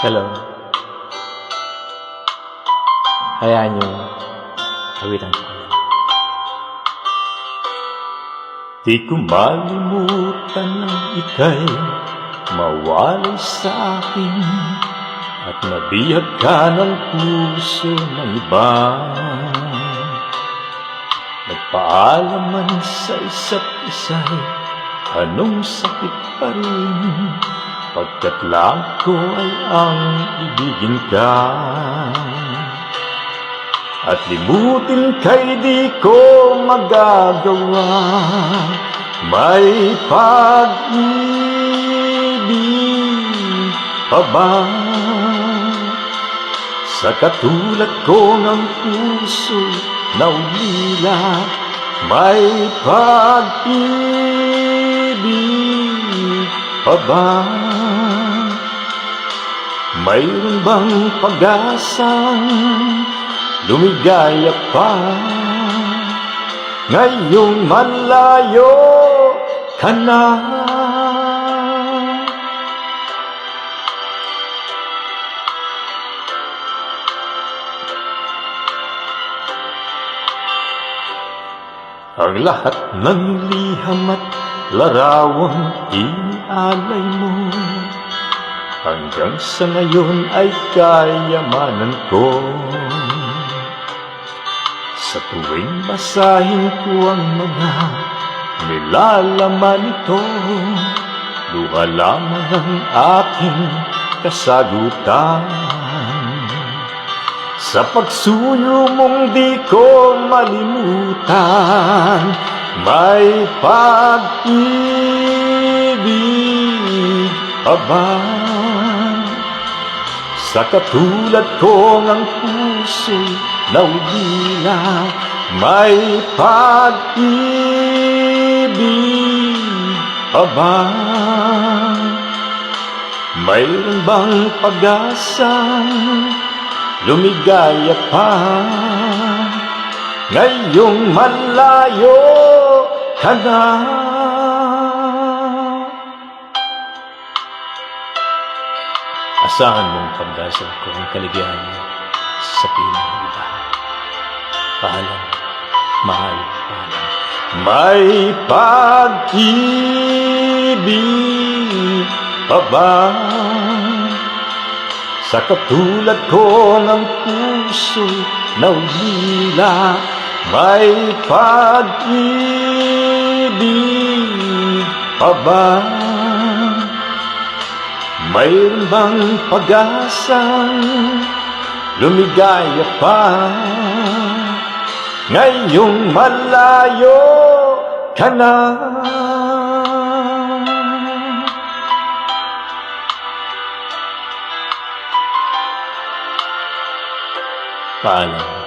Hello. Hayaan niyo, awitan ko. Di ko malimutan ng ikay mawalay sa akin at mabihag ka ng puso ng iba. Nagpaalam man sa isa't isa'y anong sakit pa rin pagkat lang ko ay ang ibigin ka. At limutin kay di ko magagawa. May pag-ibig pa ba? Sa katulad ko ng puso na ulila May pag-ibig pa ba Mayroon bang pag-asang lumigaya pa? Ngayong malayo ka na Ang lahat ng liham at larawan inalay mo Hanggang sa ngayon ay kayamanan ko Sa tuwing basahin ko ang mga nilalaman ito Luha lamang ang aking kasagutan Sa pagsuyo mong di ko malimutan May pag-ibig pa ba? Sa katulad ko ng puso na ulila May pag-ibig pa ba? Mayroon bang pag-asang lumigaya pa? Ngayong malayo ka na Asahan mong pagdasal ko ang kaligayahan mo sa piling ng iba. Paalam, mahal, paalam. May pag-ibig pa ba? Sa katulad ko ng puso na ulila, may pag-ibig pa ba? Mayroon bang pag-asang lumigaya pa? Ngayong malayo ka na. Paalam.